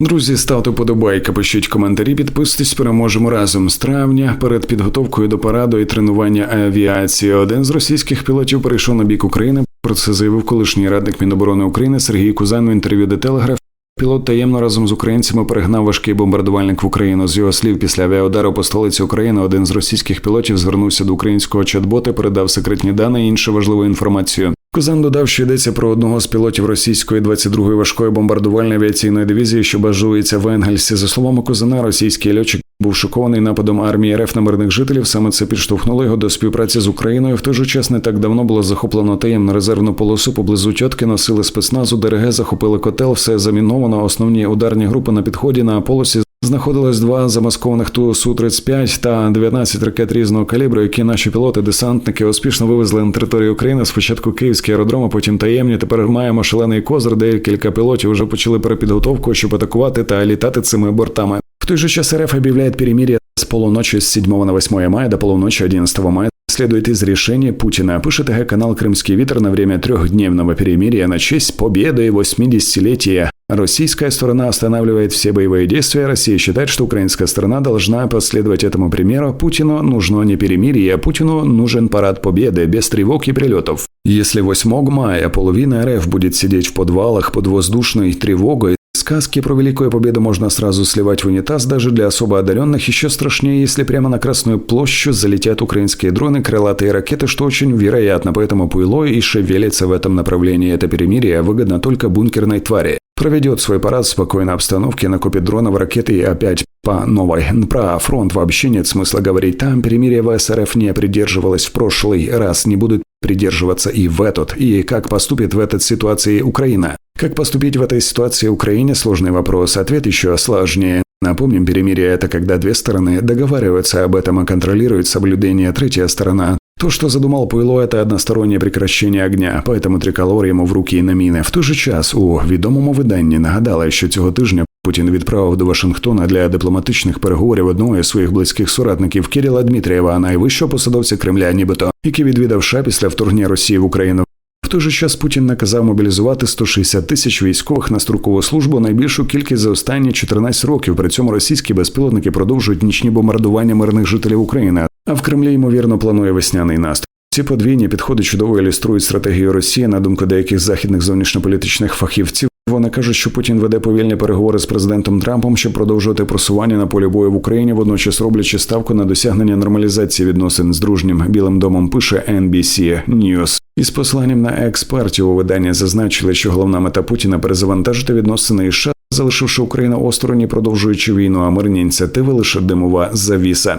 Друзі, ставте подобайки, пишіть коментарі, підписуйтесь, переможемо разом з травня. Перед підготовкою до параду і тренування авіації один з російських пілотів перейшов на бік України. Про це заявив колишній радник Міноборони України Сергій Кузан в інтерв'ю де Телеграф. Пілот таємно разом з українцями перегнав важкий бомбардувальник в Україну. З його слів, після авіаудару по столиці України один з російських пілотів звернувся до українського чат-бота, передав секретні дані і іншу важливу інформацію. Кузан додав, що йдеться про одного з пілотів російської 22-ї важкої бомбардувальної авіаційної дивізії, що базується в Енгельсі. За словами Кузана, російський льотчик був шокований нападом армії РФ на мирних жителів. Саме це підштовхнуло його до співпраці з Україною. В той же час не так давно було захоплено таємну резервну полосу поблизу тьотки. Носили спецназу, ДРГ захопили котел. Все заміновано. Основні ударні групи на підході на полосі Знаходилось два замаскованих ту су 35 та 19 ракет різного калібру, які наші пілоти-десантники успішно вивезли на територію України. Спочатку київський аеродром, а потім таємні. Тепер маємо шалений козир. Декілька пілотів вже почали перепідготовку, щоб атакувати та літати цими бортами. В той же час РФ объявляет перемирие с полуночи с 7 на 8 мая до полуночи 11 мая. Следует из решения Путина. Пишет ТГ-канал «Крымский ветер» на время трехдневного перемирия на честь победы 80-летия. Российская сторона останавливает все боевые действия. Россия считает, что украинская сторона должна последовать этому примеру. Путину нужно не перемирие, а Путину нужен парад победы без тревог и прилетов. Если 8 мая половина РФ будет сидеть в подвалах под воздушной тревогой, Сказки про Великую Победу можно сразу сливать в унитаз даже для особо одаренных. Еще страшнее, если прямо на Красную площадь залетят украинские дроны, крылатые ракеты, что очень вероятно. Поэтому Пуйло и шевелится в этом направлении. Это перемирие выгодно только бункерной твари. Проведет свой парад в спокойной обстановке, накопит дронов, ракеты и опять по новой. Про фронт вообще нет смысла говорить. Там перемирие в СРФ не придерживалось в прошлый раз, не будут придерживаться и в этот. И как поступит в этой ситуации Украина? Как поступить в этой ситуации Украине – сложный вопрос. Ответ еще сложнее. Напомним, перемирие – это когда две стороны договариваются об этом и контролируют соблюдение третья сторона. То, что задумал Пуйло, это одностороннее прекращення огня, поэтому триколор йому в руки і на міни. В той же час у відомому виданні нагадали, що цього тижня Путін відправив до Вашингтона для дипломатичних переговорів одного із своїх близьких соратників Кирила Дмитрієва, найвищого посадовця Кремля, нібито, який відвідав США після вторгнення Росії в Україну. В той же час Путін наказав мобілізувати 160 тисяч військових на строкову службу найбільшу кількість за останні 14 років. При цьому російські безпілотники продовжують нічні бомбардування мирних жителів України. А в Кремлі ймовірно планує весняний наступ. Ці подвійні підходи чудово ілюструють стратегію Росії на думку деяких західних зовнішньополітичних фахівців. Вони кажуть, що Путін веде повільні переговори з президентом Трампом, щоб продовжувати просування на полі бою в Україні, водночас роблячи ставку на досягнення нормалізації відносин з дружнім білим домом. Пише NBC News. Із посланням на експертів у виданні зазначили, що головна мета Путіна перезавантажити відносини із США, залишивши Україну осторонь, продовжуючи війну, а мирні ініціативи лише димова завіса.